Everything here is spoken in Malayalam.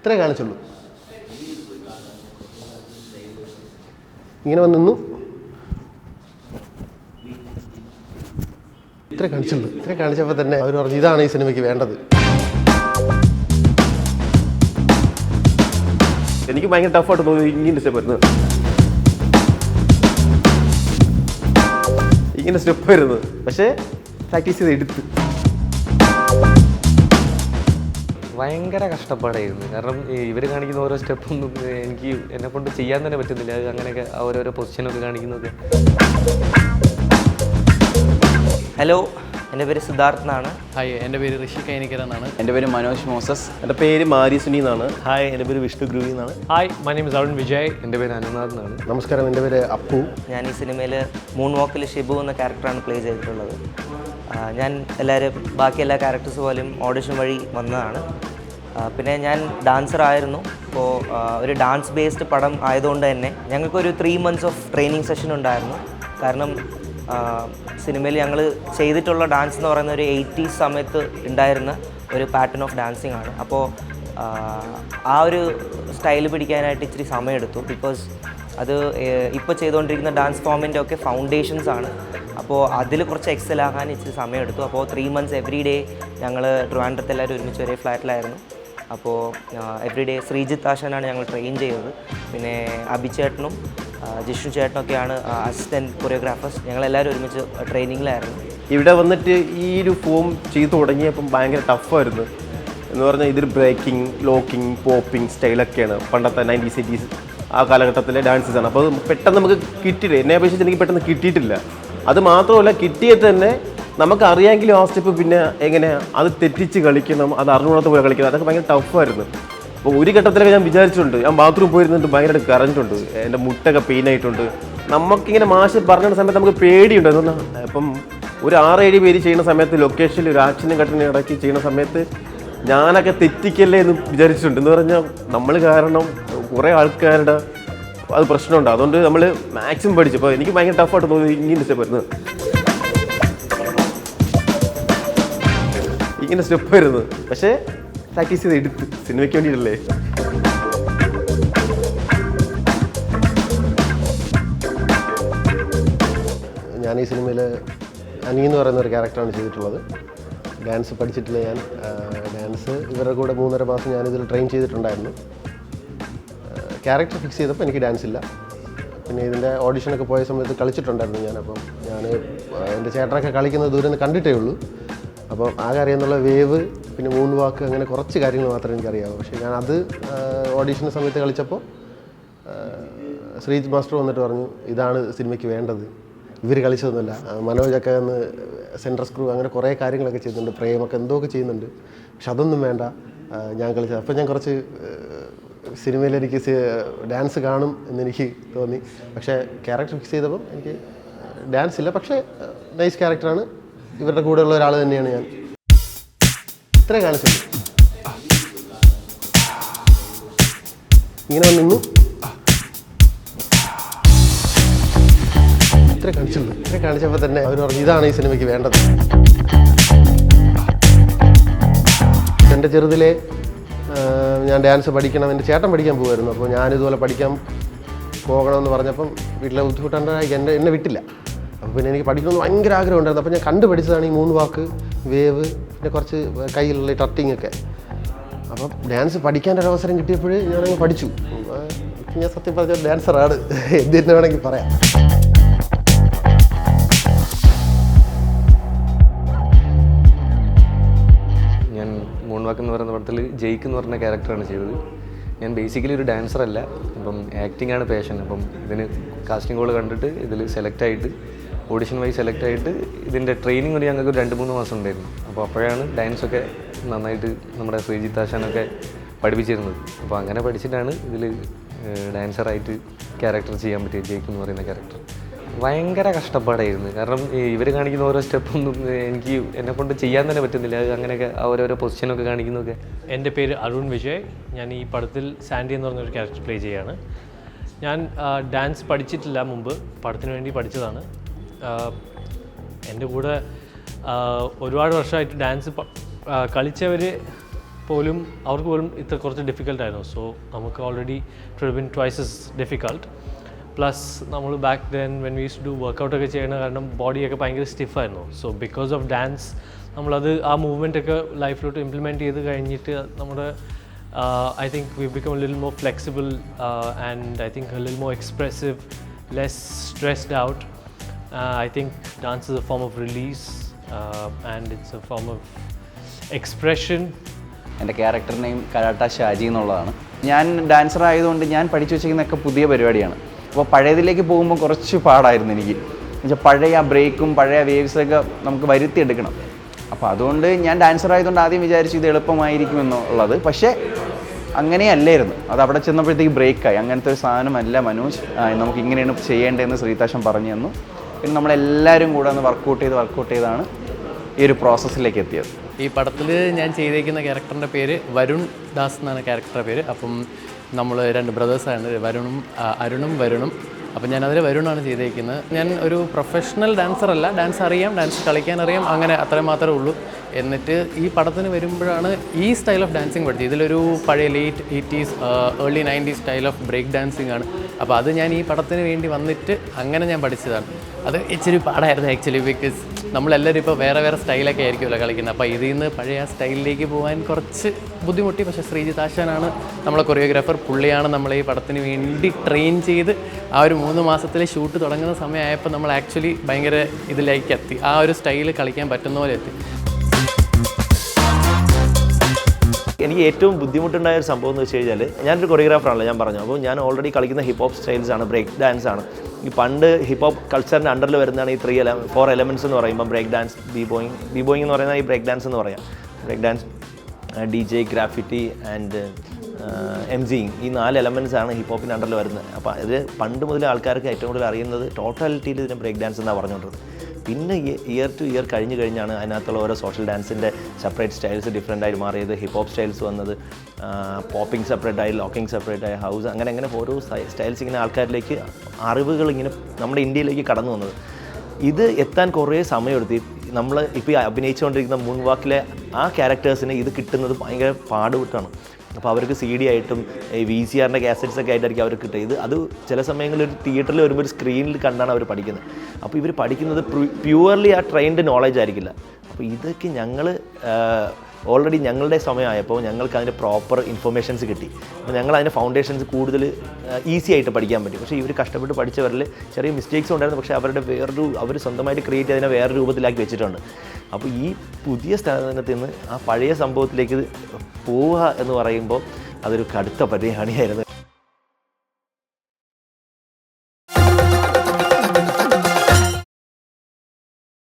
ഇത്രേ കാണിച്ചുള്ളൂ. ഇങ്ങനെ വന്ന് നിന്നു ഇത്ര കാണിച്ചുള്ളൂ. ഇത്ര കാണിച്ചപ്പോൾ തന്നെ അവർ പറഞ്ഞു ഇതാണ് ഈ സിനിമയ്ക്ക് വേണ്ടത്. എനിക്ക് ഭയങ്കര ടഫായിട്ട് തോന്നി ഇങ്ങനെ സ്റ്റെപ്പ് വരുന്നത് ഇങ്ങനെ സ്റ്റെപ്പ് വരുന്നത് പക്ഷേ പ്രാക്ടീസ് ചെയ്ത് എടുത്ത്. ഭയങ്കര കഷ്ടപ്പാടായിരുന്നു. കാരണം ഇവർ കാണിക്കുന്ന ഓരോ സ്റ്റെപ്പൊന്നും എനിക്ക് എന്നെ കൊണ്ട് ചെയ്യാൻ തന്നെ പറ്റുന്നില്ല. അത് അങ്ങനെയൊക്കെ ഓരോരോ പൊസിഷനൊക്കെ കാണിക്കുന്നതൊക്കെ. ഹലോ എന്റെ പേര് സിദ്ധാർത്ഥ് എന്നാണ്. ഹായ് എന്റെ പേര് ഋഷി കൈനിക്കർ എന്നാണ്. എന്റെ പേര് മനോജ് മോസസ്. എന്റെ പേര് മാരി സുനി എന്നാണ്. ഹായ് എന്റെ പേര് വിഷ്ണു ഗ്രൂവി എന്നാണ്. Hi my name Arun Vijay എന്റെ പേര് അനുനാഥ് എന്നാണ്. നമസ്കാരം എന്റെ പേര് അപ്പു. ഞാൻ ഈ സിനിമയിൽ മൂൺ വാക്കിൽ ഷിബു എന്ന ക്യാരക്ടറാണ് പ്ലേ ചെയ്തിട്ടുള്ളത്. ഞാൻ എല്ലാവരും ബാക്കി എല്ലാ ക്യാരക്ടേഴ്സ് പോലും ഓഡിഷൻ വഴി വന്നതാണ്. പിന്നെ ഞാൻ ഡാൻസർ ആയിരുന്നു. അപ്പോൾ ഒരു ഡാൻസ് ബേസ്ഡ് പടം ആയതുകൊണ്ട് തന്നെ ഞങ്ങൾക്കൊരു three months of training session ഉണ്ടായിരുന്നു. കാരണം സിനിമയിൽ ഞങ്ങൾ ചെയ്തിട്ടുള്ള ഡാൻസ് എന്ന് പറയുന്ന ഒരു എയ്റ്റീസ് സമയത്ത് ഉണ്ടായിരുന്ന ഒരു പാറ്റേൺ ഓഫ് ഡാൻസിങ് ആണ്. അപ്പോൾ ആ ഒരു സ്റ്റൈൽ പിടിക്കാനായിട്ട് ഇച്ചിരി സമയമെടുത്തു. ബിക്കോസ് അത് ഇപ്പോൾ ചെയ്തുകൊണ്ടിരിക്കുന്ന ഡാൻസ് ഫോമിന്റെ ഒക്കെ ഫൗണ്ടേഷൻസ് ആണ്. അപ്പോൾ അതിൽ കുറച്ച് എക്സൽ ആകാൻ ഇച്ചിരി സമയമെടുത്തു. അപ്പോൾ ത്രീ മന്ത്സ് എവറി ഡേ ഞങ്ങൾ ട്രിവാൻഡ്രത്ത് എല്ലാവരും ഒരുമിച്ച് ഒരേ ഫ്ലാറ്റിലായിരുന്നു. അപ്പോൾ എവറി ഡേ ശ്രീജിത്ത് ആശാനാണ് ഞങ്ങൾ ട്രെയിൻ ചെയ്തത്. പിന്നെ അഭിചേട്ടനും ജിഷു ജിഷ്ണു ചേട്ടനൊക്കെയാണ് അസിസ്റ്റന്റ് കൊറിയോഗ്രാഫേഴ്സ് ഞങ്ങളെല്ലാവരും ഒരുമിച്ച് ട്രെയിനിങ്ങിലായിരുന്നു ഇവിടെ വന്നിട്ട് ഈ ഒരു ഫോം ചെയ്തു തുടങ്ങിയപ്പം ഭയങ്കര ടഫായിരുന്നു എന്ന് പറഞ്ഞാൽ ഇതിൽ ബ്രേക്കിംഗ് ലോക്കിംഗ് പോപ്പിംഗ് സ്റ്റൈലൊക്കെയാണ് പണ്ടത്തെ നയന്റീസ് സിറ്റീസ് ആ കാലഘട്ടത്തിലെ ഡാൻസസ് ആണ്. അപ്പോൾ പെട്ടെന്ന് നമുക്ക് കിട്ടിയില്ല? എന്നെ അപേക്ഷിച്ച് എനിക്ക് പെട്ടെന്ന് കിട്ടിയിട്ടില്ല. അത് മാത്രമല്ല കിട്ടിയത് തന്നെ നമുക്ക് അറിയാമെങ്കിലും ആ സ്റ്റെപ്പ് പിന്നെ എങ്ങനെയാണ് അത് തെറ്റിച്ച് കളിക്കണം അത് അറിഞ്ഞുകൂടാത്ത പോലെ കളിക്കണം. അതൊക്കെ ഭയങ്കര ടഫായിരുന്നു അപ്പോൾ ഒരു ഘട്ടത്തിലൊക്കെ ഞാൻ വിചാരിച്ചിട്ടുണ്ട് ഞാൻ ബാത്റൂം പോയിരുന്നിട്ട് ഭയങ്കരമായിട്ട് കറഞ്ഞിട്ടുണ്ട് എന്റെ മുട്ടൊക്കെ പെയിൻ ആയിട്ടുണ്ട്. നമുക്കിങ്ങനെ മാഷ് പറഞ്ഞ സമയത്ത് നമുക്ക് പേടിയുണ്ട് എന്നാൽ ഇപ്പം ഒരു ആറേഴ് പേര് ചെയ്യുന്ന സമയത്ത് ലൊക്കേഷനിൽ ഒരു ആക്ഷനും കട്ടിനും ഇടയ്ക്ക് ചെയ്യുന്ന സമയത്ത് ഞാനൊക്കെ തെറ്റിക്കല്ലേ എന്ന് വിചാരിച്ചിട്ടുണ്ട്. എന്ന് പറഞ്ഞാൽ നമ്മൾ കാരണം കുറേ ആൾക്കാരുടെ അത് പ്രശ്നമുണ്ട്. അതുകൊണ്ട് നമ്മൾ മാക്സിമം പഠിച്ചു. അപ്പോൾ എനിക്ക് ഭയങ്കര ടഫായിട്ട് തോന്നി ഇങ്ങനെ സ്റ്റെപ്പ് വരുന്നത് ഇങ്ങനെ സ്റ്റെപ്പ് വരുന്നത് പക്ഷേ പ്രാക്ടീസ് ചെയ്ത് എടുത്ത്. സിനിമയ്ക്ക് വേണ്ടിയിട്ടല്ലേ. ഞാൻ ഈ സിനിമയിൽ അനി എന്ന് പറയുന്ന ഒരു ക്യാരക്ടറാണ് ചെയ്തിട്ടുള്ളത്. ഡാൻസ് പഠിച്ചിട്ടില്ല ഞാൻ. ഡാൻസ് ഇവരുടെ കൂടെ മൂന്നര മാസം ഞാനിതിൽ ട്രെയിൻ ചെയ്തിട്ടുണ്ടായിരുന്നു. ക്യാരക്ടർ ഫിക്സ് ചെയ്തപ്പോൾ എനിക്ക് ഡാൻസ് ഇല്ല. പിന്നെ ഇതിന്റെ ഓഡിഷനൊക്കെ പോയ സമയത്ത് കളിച്ചിട്ടുണ്ടായിരുന്നു ഞാൻ അപ്പം ഞാൻ എന്റെ ചേട്ടനൊക്കെ കളിക്കുന്ന ദൂരം കണ്ടിട്ടേ ഉള്ളൂ. അപ്പം ആകെ അറിയാന്നുള്ള വേവ് പിന്നെ മൂന്ന് വാക്ക് അങ്ങനെ കുറച്ച് കാര്യങ്ങൾ മാത്രമേ എനിക്കറിയാവൂ. പക്ഷേ ഞാൻ അത് ഓഡീഷൻ സമയത്ത് കളിച്ചപ്പോൾ ശ്രീജിത്ത് മാസ്റ്റർ വന്നിട്ട് പറഞ്ഞു ഇതാണ് സിനിമയ്ക്ക് വേണ്ടത്. ഇവർ കളിച്ചതൊന്നുമല്ല. മനോജൊക്കെ ഒന്ന് സെൻട്രൽ സ്ക്രൂ അങ്ങനെ കുറേ കാര്യങ്ങളൊക്കെ ചെയ്യുന്നുണ്ട്. പ്രേമൊക്കെ എന്തോ ഒക്കെ ചെയ്യുന്നുണ്ട്. പക്ഷെ അതൊന്നും വേണ്ട. ഞാൻ കളിച്ചത് അപ്പം ഞാൻ കുറച്ച് സിനിമയിൽ എനിക്ക് ഡാൻസ് കാണും എന്നെനിക്ക് തോന്നി. പക്ഷേ ക്യാരക്ടർ ഫിക്സ് ചെയ്തപ്പം എനിക്ക് ഡാൻസ് ഇല്ല. പക്ഷേ നൈസ് ക്യാരക്ടറാണ്. ഇവരുടെ കൂടെയുള്ള ഒരാൾ തന്നെയാണ് ഞാൻ. ഇത്രയും കാണിച്ചു ഇങ്ങനെ നിന്നു ഇത്ര കാണിച്ചുള്ളൂ. ഇത്ര കാണിച്ചപ്പോൾ തന്നെ അവർ പറഞ്ഞു ഇതാണ് ഈ സിനിമയ്ക്ക് വേണ്ടത്. എന്റെ ചെറുതിലെ ഞാൻ ഡാൻസ് പഠിക്കണം എന്റെ ചേട്ടൻ പഠിക്കാൻ പോകുമായിരുന്നു അപ്പോൾ ഞാനിതുപോലെ പഠിക്കാൻ പോകണമെന്ന് പറഞ്ഞപ്പം വീട്ടിലെ ബുദ്ധിമുട്ടുണ്ടായി. എന്റെ എന്നെ വിട്ടില്ല. അപ്പോൾ പിന്നെ എനിക്ക് പഠിക്കണമെന്ന് ഭയങ്കര ആഗ്രഹം ഉണ്ടായിരുന്നു അപ്പോൾ ഞാൻ കണ്ടുപഠിച്ചതാണ് ഈ മൂന്ന് വാക്ക് വേവ് പിന്നെ കുറച്ച് കയ്യിലുള്ള ടട്ടിങ് ഒക്കെ. അപ്പം ഡാൻസ് പഠിക്കാൻ ഒരു അവസരം കിട്ടിയപ്പോൾ ഞാനങ്ങ് പഠിച്ചു. ഞാൻ സത്യം പറഞ്ഞ ഡാൻസറാണ്. എന്തിനു വേണമെങ്കിൽ പറയാം. വാക്ക് എന്ന് പറയുന്ന പടത്തിൽ ജെയ്ക്ക് എന്ന് പറഞ്ഞ ക്യാരക്ടറാണ് ചെയ്തത്. ഞാൻ ബേസിക്കലി ഒരു ഡാൻസർ അല്ല. അപ്പം ആക്ടിംഗ് ആണ് പേഷൻ അപ്പം ഇതിന് കാസ്റ്റിംഗ് കോൾ കണ്ടിട്ട് ഇതിൽ സെലക്ട് ആയിട്ട് ഓഡിഷൻ വഴി സെലക്ട് ആയിട്ട് ഇതിന്റെ ട്രെയിനിങ് ഒരു ഞങ്ങൾക്ക് രണ്ട് മൂന്ന് മാസം ഉണ്ടായിരുന്നു. അപ്പോൾ അപ്പോഴാണ് ഡാൻസൊക്കെ നന്നായിട്ട് നമ്മുടെ ശ്രീജിത്ത് ആശാനൊക്കെ പഠിപ്പിച്ചിരുന്നത്. അപ്പോൾ അങ്ങനെ പഠിച്ചിട്ടാണ് ഇതിൽ ഡാൻസറായിട്ട് ക്യാരക്ടർ ചെയ്യാൻ പറ്റിയത് ജെയ്ക്ക് എന്ന് പറയുന്ന ക്യാരക്ടർ ഭയങ്കര കഷ്ടപ്പാടായിരുന്നു. കാരണം ഇവർ കാണിക്കുന്ന ഓരോ സ്റ്റെപ്പൊന്നും എനിക്ക് എന്നെ കൊണ്ട് ചെയ്യാൻ തന്നെ പറ്റുന്നില്ല. അങ്ങനെയൊക്കെ ഓരോരോ പൊസിഷനൊക്കെ കാണിക്കുന്നതൊക്കെ. എന്റെ പേര് അരുൺ വിജയ്. ഞാൻ ഈ പടത്തിൽ സാൻഡി എന്ന് പറഞ്ഞൊരു ക്യാരക്ടർ പ്ലേ ചെയ്യാണ്. ഞാൻ ഡാൻസ് പഠിച്ചിട്ടില്ല മുമ്പ്. പടത്തിന് വേണ്ടി പഠിച്ചതാണ്. എന്റെ കൂടെ ഒരുപാട് വർഷമായിട്ട് ഡാൻസ് കളിച്ചവർ പോലും അവർക്ക് പോലും ഇത്ര കുറച്ച് ഡിഫിക്കൽട്ടായിരുന്നു സോ നമുക്ക് already it been twice as difficult plus നമ്മൾ back then when we do വർക്കൗട്ടൊക്കെ ചെയ്യണ കാരണം ബോഡിയൊക്കെ ഭയങ്കര സ്റ്റിഫായിരുന്നു സോ ബിക്കോസ് ഓഫ് ഡാൻസ് നമ്മളത് ആ മൂവ്മെന്റ് ഒക്കെ ലൈഫിലോട്ട് ഇംപ്ലിമെന്റ് ചെയ്ത് കഴിഞ്ഞിട്ട് നമ്മുടെ I think we become lil more flexible and I think lil more expressive less stressed out I think dance is a form of release and it's a form of expression എന്റെ ക്യാരക്ടർ നെയിം കരാട്ട ഷാജി എന്നുള്ളതാണ്. ഞാൻ ഡാൻസർ ആയതുകൊണ്ട് ഞാൻ പഠിച്ചു വെച്ചിരിക്കുന്നതൊക്കെ പുതിയ പരിപാടിയാണ്. അപ്പോൾ പഴയതിലേക്ക് പോകുമ്പോൾ കുറച്ച് പാടായിരുന്നു എനിക്ക്. എന്നുവെച്ചാൽ പഴയ ആ ബ്രേക്കും പഴയ വേവ്സൊക്കെ നമുക്ക് വരുത്തിയെടുക്കണം. അപ്പോൾ അതുകൊണ്ട് ഞാൻ ഡാൻസർ ആയതുകൊണ്ട് ആദ്യം വിചാരിച്ചു ഇത് എളുപ്പമായിരിക്കും എന്നുള്ളത് പക്ഷേ അങ്ങനെയല്ലായിരുന്നു. അത് അവിടെ ചെന്നപ്പോഴത്തേക്ക് ബ്രേക്കായി. അങ്ങനത്തെ ഒരു സാധനമല്ല മനോജ്. നമുക്ക് ഇങ്ങനെയാണ് ചെയ്യേണ്ടതെന്ന് ശ്രീതാശൻ പറഞ്ഞു തന്നു. പിന്നെ നമ്മളെല്ലാവരും കൂടെ ഒന്ന് വർക്കൗട്ട് ചെയ്ത് വർക്കൗട്ട് ചെയ്താണ് ഈ ഒരു പ്രോസസ്സിലേക്ക് എത്തിയത്. ഈ പടത്തിൽ ഞാൻ ചെയ്തേക്കുന്ന ക്യാരക്ടറിന്റെ പേര് വരുൺ ദാസ് എന്നാണ് ക്യാരക്ടറുടെ പേര്. അപ്പം നമ്മൾ രണ്ട് ബ്രദേഴ്സാണ് വരുണും അരുണും വരുണും. അപ്പം ഞാൻ അതിൽ വരുണാണ് ചെയ്തേക്കുന്നത്. ഞാൻ ഒരു പ്രൊഫഷണൽ ഡാൻസർ അല്ല. ഡാൻസ് അറിയാം ഡാൻസ് കളിക്കാൻ അറിയാം. അങ്ങനെ അത്രയും മാത്രമേ ഉള്ളൂ. എന്നിട്ട് ഈ പടത്തിന് വരുമ്പോഴാണ് ഈ സ്റ്റൈൽ ഓഫ് ഡാൻസിങ് പഠിച്ചത് ഇതിലൊരു പഴയ late eighties early nineties style of break dancing ആണ്. അപ്പോൾ അത് ഞാൻ ഈ പടത്തിന് വേണ്ടി വന്നിട്ട് അങ്ങനെ ഞാൻ പഠിച്ചതാണ്. അത് ഇച്ചിരി പാടായിരുന്നു ആക്ച്വലി ബിക്കോസ് നമ്മളെല്ലാവരും ഇപ്പോൾ വേറെ വേറെ സ്റ്റൈലൊക്കെ ആയിരിക്കുമല്ലോ കളിക്കുന്നത്. അപ്പോൾ ഇതിൽ നിന്ന് പഴയ ആ സ്റ്റൈലിലേക്ക് പോകാൻ കുറച്ച് ബുദ്ധിമുട്ടി. പക്ഷേ ശ്രീജിത് ആശാനാണ് നമ്മളെ കൊറിയോഗ്രാഫർ പുള്ളിയാണ് നമ്മളെ ഈ പടത്തിന് വേണ്ടി ട്രെയിൻ ചെയ്ത് ആ ഒരു മൂന്ന് മാസത്തിലെ ഷൂട്ട് തുടങ്ങുന്ന സമയമായപ്പോൾ നമ്മൾ ആക്ച്വലി ഭയങ്കര ഇതിലേക്ക് എത്തി. ആ ഒരു സ്റ്റൈൽ കളിക്കാൻ പറ്റുന്ന പോലെ എത്തി. എനിക്ക് ഏറ്റവും ബുദ്ധിമുട്ടുണ്ടായ ഒരു സംഭവം എന്ന് വെച്ച് കഴിഞ്ഞാൽ ഞാനൊരു കൊറിയോഗ്രാഫറാണല്ലോ ഞാൻ പറഞ്ഞു. അപ്പോൾ ഞാൻ ഓൾറെഡി കളിക്കുന്ന ഹിപ്പ് ഹോപ്പ് സ്റ്റൈൽസ് ആണ് ബ്രേക്ക് ഡാൻസ് ആണ്. ഈ പണ്ട് ഹിപ്പ് ഹോപ്പ് കൾച്ചറിന്റെ അണ്ടറിൽ വരുന്നതാണ് ഈ ത്രീ എല ഫോർ എലമെന്റ്സ് എന്ന് പറയുമ്പോൾ break dance B boying B boying എന്ന് പറയുന്നത് ഈ ബ്രേക്ക് ഡാൻസ് എന്ന് പറയാം. Break dance D J graffiti and emceeing ഈ നാല് എലമെന്റ്സ് ആണ് ഹിപ്പ് ഹോപ്പിന്റെ അണ്ടറിൽ വരുന്നത്. അപ്പോൾ അത് പണ്ട് മുതൽ ആൾക്കാർക്ക് ഏറ്റവും കൂടുതൽ അറിയുന്നത് ടോട്ടാലിറ്റിയിൽ ഇതിന് ബ്രേക്ക് ഡാൻസ് എന്നാണ് പറഞ്ഞുകൊണ്ടിരുന്നത്. പിന്നെ ഇയർ ടു ഇയർ കഴിഞ്ഞ് കഴിഞ്ഞാണ് അതിനകത്തുള്ള ഓരോ സോഷ്യൽ ഡാൻസിന്റെ സെപ്പറേറ്റ് സ്റ്റൈൽസ് ഡിഫറെന്റ് ആയി മാറിയത്. ഹിപ്പ് ഹോപ്പ് സ്റ്റൈൽസ് വന്നത് പോപ്പിംഗ് സെപ്പറേറ്റ് ആയി ലോക്കിംഗ് സെപ്പറേറ്റ് ആയി ഹൗസ് അങ്ങനെ അങ്ങനെ ഓരോ സ്റ്റൈൽസ് ഇങ്ങനെ ആൾക്കാരിലേക്ക് അറിവുകൾ ഇങ്ങനെ നമ്മുടെ ഇന്ത്യയിലേക്ക് കടന്നു വന്നത്. ഇത് എത്താൻ കുറേ സമയമെടുത്ത്. നമ്മൾ ഇപ്പോൾ അഭിനയിച്ചുകൊണ്ടിരിക്കുന്ന മുൻവാക്കിലെ ആ ക്യാരക്ടേഴ്സിന് ഇത് കിട്ടുന്നത് ഭയങ്കര പാടുപെട്ടാണ്. അപ്പോൾ അവർക്ക് സി ഡി ആയിട്ടും ഈ വി സി ആറിന്റെ കാസറ്റ്സ് ആയിട്ടായിരിക്കും അവർക്ക് കിട്ടുക ഇത് അത് ചില സമയങ്ങളിൽ ഒരു തിയേറ്ററിൽ വരുമ്പോൾ ഒരു സ്ക്രീനിൽ കണ്ടാണ് അവർ പഠിക്കുന്നത്. അപ്പോൾ ഇവർ പഠിക്കുന്നത് പ്യുവർലി ആ ട്രെയിൻഡ് നോളജ് ആയിരിക്കില്ല. അപ്പോൾ ഇതൊക്കെ ഞങ്ങൾ ഓൾറെഡി ഞങ്ങളുടെ സമയമായപ്പോൾ ഞങ്ങൾക്ക് അതിന്റെ പ്രോപ്പർ ഇൻഫർമേഷൻസ് കിട്ടി. അപ്പോൾ ഞങ്ങൾ അതിന്റെ ഫൗണ്ടേഷൻസ് കൂടുതൽ ഈസി ആയിട്ട് പഠിക്കാൻ പറ്റും. പക്ഷേ ഇവർ കഷ്ടപ്പെട്ട് പഠിച്ചവരിൽ ചെറിയ മിസ്റ്റേക്സ് ഉണ്ടായിരുന്നു. പക്ഷേ അവരുടെ വേറൊരു അവർ സ്വന്തമായിട്ട് ക്രിയേറ്റ് ചെയ്തതിനെ വേറെ രൂപത്തിലാക്കി വെച്ചിട്ടുണ്ട്. അപ്പോൾ ഈ പുതിയ സ്ഥാനത്തിൽ നിന്ന് ആ പഴയ സംഭവത്തിലേക്ക് പോവുക എന്ന് പറയുമ്പോൾ അതൊരു കടുത്ത പരിഹാണിയായിരുന്നു